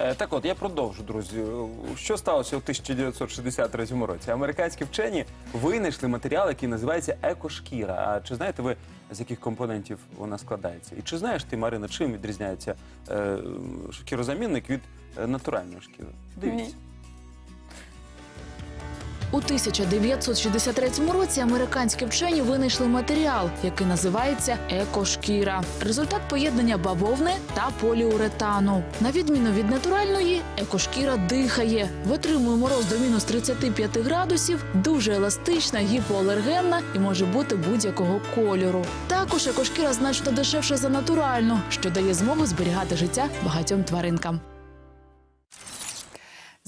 Е, Так от, я продовжу, друзі. Що сталося у 1963 році? Американські вчені винайшли матеріал, який називається екошкіра. А чи знаєте ви, з яких компонентів вона складається? І чи знаєш ти, Марина, чим відрізняється е, шкірозамінник від е, натуральної шкіри? Дивіться. У 1963 році американські вчені винайшли матеріал, який називається екошкіра. Результат поєднання бавовни та поліуретану. На відміну від натуральної, екошкіра дихає, витримує мороз до мінус 35 градусів, дуже еластична, гіпоалергенна і може бути будь-якого кольору. Також екошкіра значно дешевша за натуральну, що дає змогу зберігати життя багатьом тваринкам.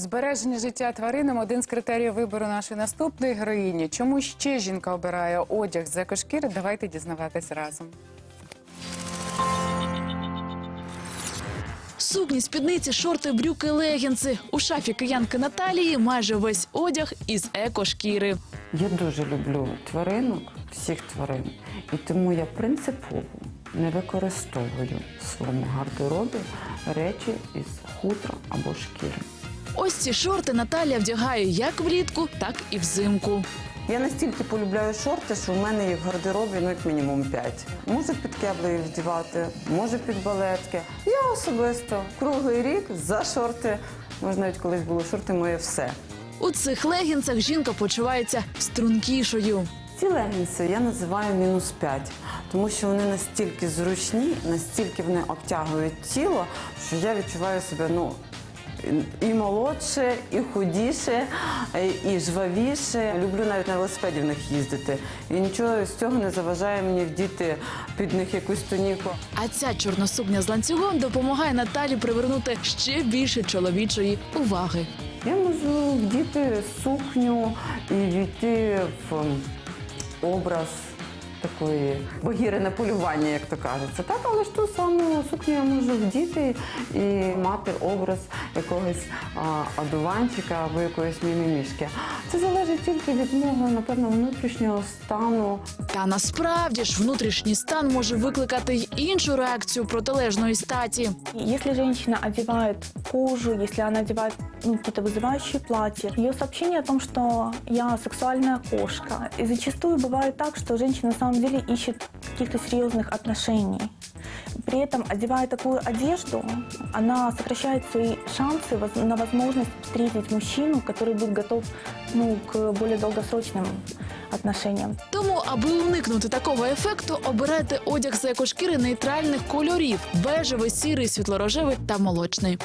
Збереження життя тваринам один з критеріїв вибору нашої наступної героїні. Чому ще жінка обирає одяг з екошкіри? Давайте дізнаватись разом. Сукні, спідниці, шорти, брюки, легінси. У шафі киянки Наталії майже весь одяг із екошкіри. Я дуже люблю тваринок, всіх тварин, і тому я принципово не використовую в своєму гардеробі речі із хутра або шкіри. Ось ці шорти Наталія вдягає як влітку, так і взимку. Я настільки полюбляю шорти, що в мене їх в гардеробі ну, як мінімум 5. Можу під кеблею їх вдівати, можу під балетки. Я особисто круглий рік за шорти. Може, навіть колись було шорти моє все. У цих легінсах жінка почувається стрункішою. Ці легінси я називаю мінус 5, тому що вони настільки зручні, настільки вони обтягують тіло, що я відчуваю себе ну. І молодше, і худіше, і жвавіше. Люблю навіть на велосипеді в них їздити. І нічого з цього не заважає мені вдіти під них якусь тоніку. А ця чорна сукня з ланцюгом допомагає Наталі привернути ще більше чоловічої уваги. Я можу вдіти сукню і війти в ем, образ такої богіри на полювання, як то кажеться. Так, але ж ту саму сукню я можу вдіти і мати образ якогось а, одуванчика або якоїсь мімімішки. Це залежить тільки від мого, напевно, внутрішнього стану. Та насправді ж внутрішній стан може викликати й іншу реакцію протилежної статі. Если женщина одевает кожу, если она одевает ну, какие-то вызывающие платья, ее сообщение о том, что я сексуальная кошка. И зачастую бывает так, что женщина на самом деле ищет каких-то серьезных отношений. При этом, одевая такую одежду, она сокращает свои шансы воз- на возможность встретить мужчину, который будет готов ну, к более долгосрочным отношениям. Тому, аби уникнути такого ефекту, обирайте одяг з екошкіри нейтральних кольорів: бежевий, сірий, світлорожевий та молочний.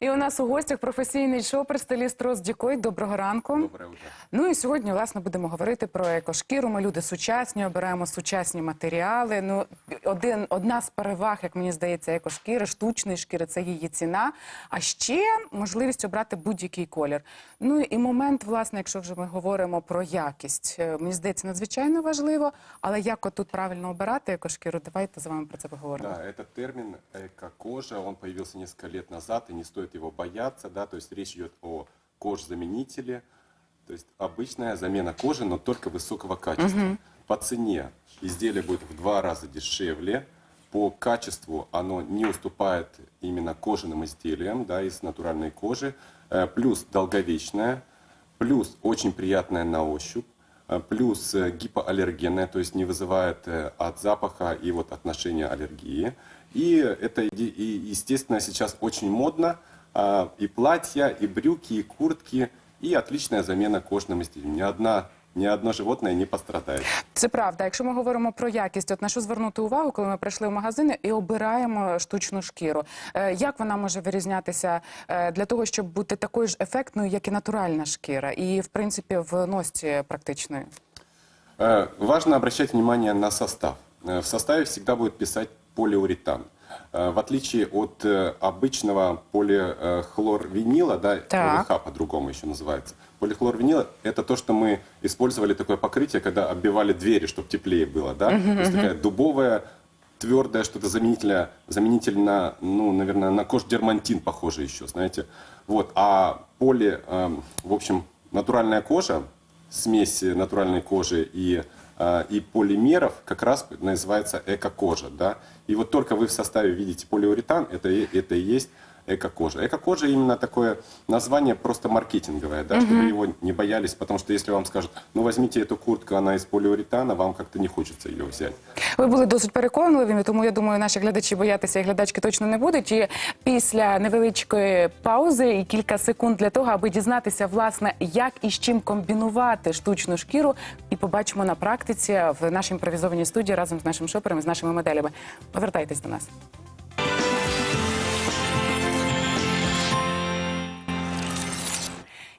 І у нас у гостях професійний шопер-стиліст Рос Дікой. Доброго ранку. Добре вже. Ну і сьогодні, власне, будемо говорити про екошкіру. Ми люди сучасні, обираємо сучасні матеріали. Ну, один, одна з переваг, як мені здається, екошкіри, штучної шкіри це її ціна. А ще можливість обрати будь-який колір. Ну і момент, власне, якщо вже ми говоримо про якість, е, мені здається, надзвичайно важливо. Але як от тут правильно обирати екошкіру, давайте з вами про це поговоримо. Да, этот термин эко-кожа, он появился несколько лет назад, и не стоит его бояться, да, то есть речь идет о кожзаменителе, то есть обычная замена кожи, но только высокого качества. По цене изделие будет в два раза дешевле, по качеству оно не уступает именно кожаным изделиям, да, из натуральной кожи, Э, плюс долговечное, плюс очень приятная на ощупь, э, плюс э, гипоаллергенная, то есть не вызывает от запаха и вот отношения аллергии. И это, и, естественно, сейчас очень модно, и платья, и брюки, и куртки, и отличная замена кожным изделиям. Ни, одна, ни одно животное не пострадает. Це правда. Якщо ми говоримо про якість, от на що звернути увагу, коли ми прийшли в магазини і обираємо штучну шкіру. Е, Як вона може вирізнятися е, для того, щоб бути такою ж ефектною, як і натуральна шкіра, і в принципі в носці практичної? Э, Важно обращать внимание на состав. Э, В составе всегда будет писать полиуретан. Э, В отличие от э, обычного полихлорвинила, да, Так. ПВХ по-другому еще называется. Полихлорвинил – это то, что мы использовали такое покрытие, когда оббивали двери, чтобы теплее было, да? То есть такая дубовая, твердое что-то заменитель, заменитель на, ну, наверное, на кождермантин похоже еще, знаете. Вот. А поле, эм, в общем, натуральная кожа, смесь натуральной кожи и э, и полимеров как раз называется эко-кожа. Да? И вот только вы в составе видите полиуретан, это, и- это и есть эко-кожа. Эко-кожа именно такое название просто маркетинговое, да, чтобы его не боялись, потому что если вам скажут, ну возьмите эту куртку, она из полиуретана, вам как-то не хочется ее взять. Ви були досить переконливими, тому я думаю, наші глядачі боятися і глядачки точно не будуть. І після невеличкої паузи і кілька секунд для того, аби дізнатися, власне, як і з чим комбінувати штучну шкіру, і побачимо на практиці в нашій імпровізованій студії разом з нашим шопером і з нашими моделями. Повертайтесь до нас.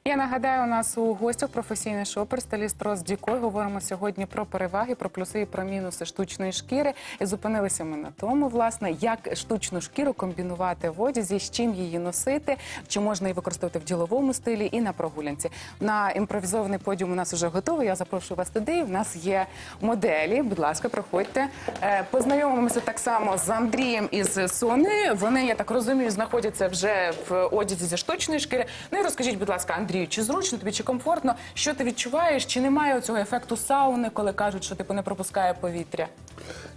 Я нагадаю, у нас у гостях професійний шопер, стиліст Рос Дікой. Говоримо сьогодні про переваги, про плюси і про мінуси штучної шкіри. І зупинилися ми на тому, власне, як штучну шкіру комбінувати в одязі, з чим її носити, чи можна її використовувати в діловому стилі і на прогулянці. На імпровізований подіум у нас вже готовий. Я запрошую вас туди. У нас є моделі. Будь ласка, проходьте. Е, Познайомимося так само з Андрієм і з Сонею. Вони, я так розумію, знаходяться вже в одязі зі штучної шкіри. Ну і розкажіть, будь ласка, Андрію, чи зручно тобі, чи комфортно? Що ти відчуваєш? Чи немає цього ефекту сауни, коли кажуть, що типу не пропускає повітря?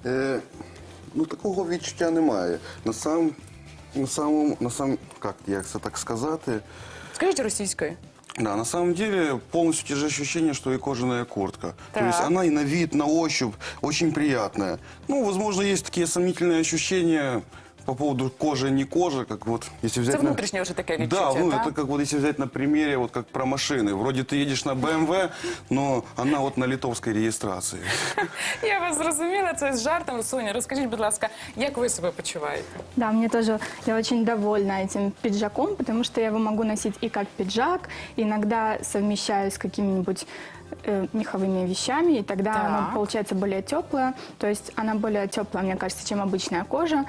Е, ну, такого відчуття немає. На сам, на самому, на сам, как, як це так сказати, Скажіть російською. да, на самом деле полностью те же ощущения, что и кожаная куртка. Так. То есть она и на вид, на ощупь очень приятная. Ну, возможно, есть такие сомнительные ощущения по поводу кожи, не кожи, как вот, если взять... Це на- внутрішнє вже таке Да, відчуття, ну так? это как вот если взять на примере, вот как про машины. Вроде ты едешь на BMW, но она вот на литовской регистрации. Я вас зрозуміла, це з жартом. Соня, розкажіть, будь ласка, як ви себе почуваєте? Да, мне тоже, я очень довольна этим пиджаком, потому что я его могу носить и как пиджак, иногда совмещаю с какими-нибудь э, меховыми вещами, и тогда Так. она получается более теплая. То есть она более теплая, мне кажется, чем обычная кожа.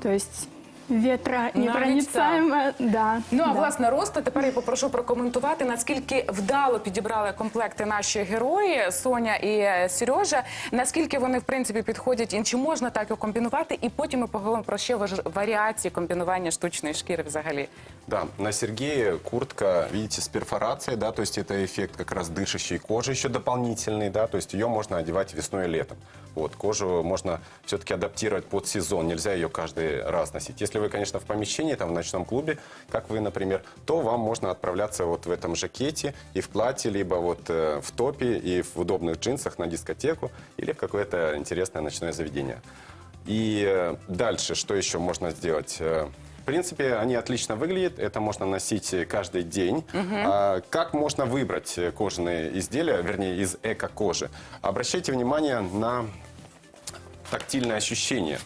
То есть ветра непроницаемая. Да, Ну а да. власне Роста, тепер я попрошу прокоментувати, наскільки вдало підібрали комплекти наші герої Соня і е, Сережа. Наскільки вони в принципі підходять, і чи можна так його комбінувати? І потім ми поговоримо про ще важ- варіації комбінування штучної шкіри взагалі. Да, на Сергее куртка, видите, с перфорацией, да, то есть это эффект как раз дышащей кожи еще дополнительный, да, то есть ее можно одевать весной и летом. Вот, кожу можно все-таки адаптировать под сезон, нельзя ее каждый раз носить. Если вы, конечно, в помещении, там, в ночном клубе, как вы, например, то вам можно отправляться вот в этом жакете и в платье, либо вот э, в топе и в удобных джинсах на дискотеку или в какое-то интересное ночное заведение. И э, дальше, что еще можно сделать? Э, В принципе, они отлично выглядят. Это можно носить каждый день. А, как можно выбрать кожаные изделия, вернее, из эко-кожи? Обращайте внимание на тактильное ощущение.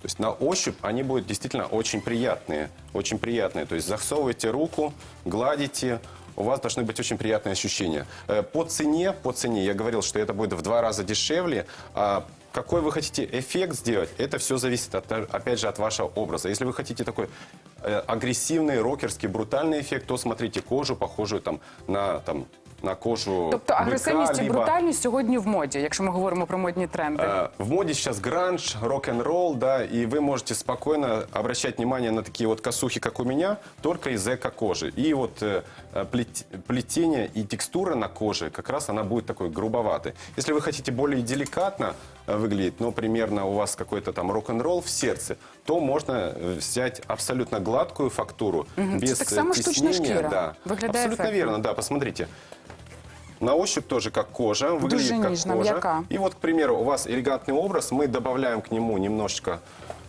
То есть на ощупь они будут действительно очень приятные. Очень приятные. То есть засовываете руку, гладите, у вас должны быть очень приятные ощущения. Э, По цене, по цене, я говорил, что это будет в два раза дешевле. А какой вы хотите эффект сделать, это все зависит, от, опять же, от вашего образа. Если вы хотите такой э, агрессивный, рокерский, брутальный эффект, то смотрите кожу, похожую там, на, там, на кожу Тобто быка, агресивність і либо- брутальність сьогодні в моді, якщо ми говоримо про модні тренди. Э, В моде сейчас гранж, рок-н-ролл, да, и вы можете спокойно обращать внимание на такие вот косухи, как у меня, только из эко-кожи. И вот э, э, плет- плетение и текстура на коже, как раз она будет такой грубоватой. Если вы хотите более деликатно э, выглядеть, но примерно у вас какой-то там рок-н-ролл в сердце, то можно э, взять абсолютно гладкую фактуру, без так э, само штучная. Да. Выглядает Абсолютно эффектно. верно, да, посмотрите. На ощупь тоже как кожа, выглядит как нежно, кожа. м'яка. И вот, к примеру, у вас элегантный образ, мы добавляем к нему немножечко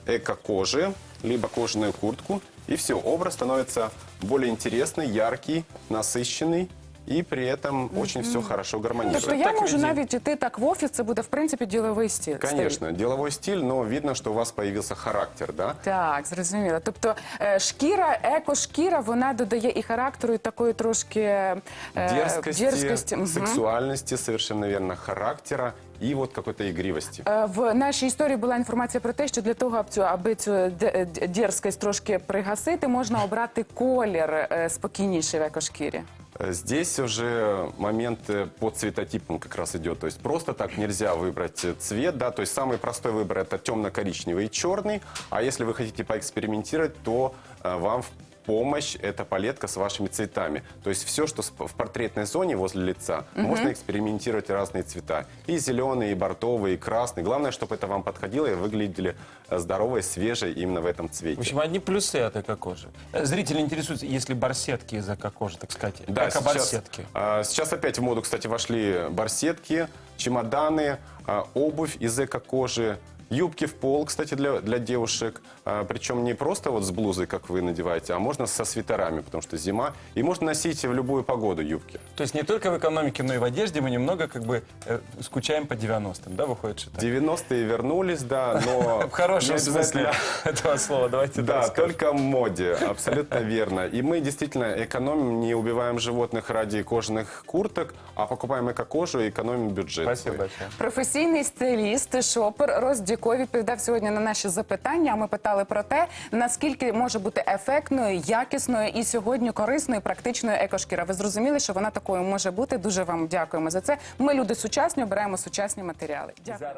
эко-кожи, либо кожаную куртку, и все, образ становится более интересный, яркий, насыщенный, и при этом очень все хорошо гармонирует. Тобто я Так можу навіть іти так в офіс, це буде в принципі діловий стіль. стиль. Конечно, деловой стиль, но видно, что у вас появился характер, да? Так, зрозуміло. Тобто е, шкіра, еко-шкіра, вона додає і характеру, і такої трошки е, Дерзкости, дерзкості. Мгм. сексуальности, совершенно верно, характера и вот какой-то игривости. Е, В нашій історії була інформація про те, що для того, аби цю, аби цю д- дерзкість трошки пригасити, можна обрати колір е, спокійніший в екошкірі. Э, Здесь уже момент э, по цветотипам как раз идет. То есть просто так нельзя выбрать э, цвет, да, то есть самый простой выбор это темно-коричневый и черный, а если вы хотите поэкспериментировать, то э, вам в Помощь – это палетка с вашими цветами. То есть все, что в портретной зоне возле лица, можно экспериментировать разные цвета. И зеленые, и бортовые, и красные. Главное, чтобы это вам подходило и выглядели э, здоровые, свежие именно в этом В цвете. общем, одни плюсы от эко-кожи. Э, Зрители интересуются, если барсетки из эко-кожи, так сказать. Да, сейчас, Эко-барсетки. а, сейчас опять в моду, кстати, вошли барсетки, чемоданы, а, обувь из эко-кожи, юбки в пол, кстати, для, для девушек. А, причем не просто вот с блузой, как вы надеваете, а можно со свитерами, потому что зима. И можно носить в любую погоду юбки. То есть не только в экономике, но и в одежде мы немного как бы э, скучаем по 90-м, да, выходит, что так? 90-е вернулись, да, но... В хорошем смысле этого слова, давайте Да, только в моде, абсолютно верно. И мы действительно экономим, не убиваем животных ради кожаных курток, а покупаем эко-кожу и экономим бюджет. Спасибо большое. Професійний стиліст, шопер Роздіко відповідав сьогодні на наші запитання. Ми питали про те, наскільки може бути ефектною, якісною і сьогодні корисною, практичною екошкіра. Ви зрозуміли, що вона такою може бути. Дуже вам дякуємо за це. Ми люди сучасні, обираємо сучасні матеріали. Дякую.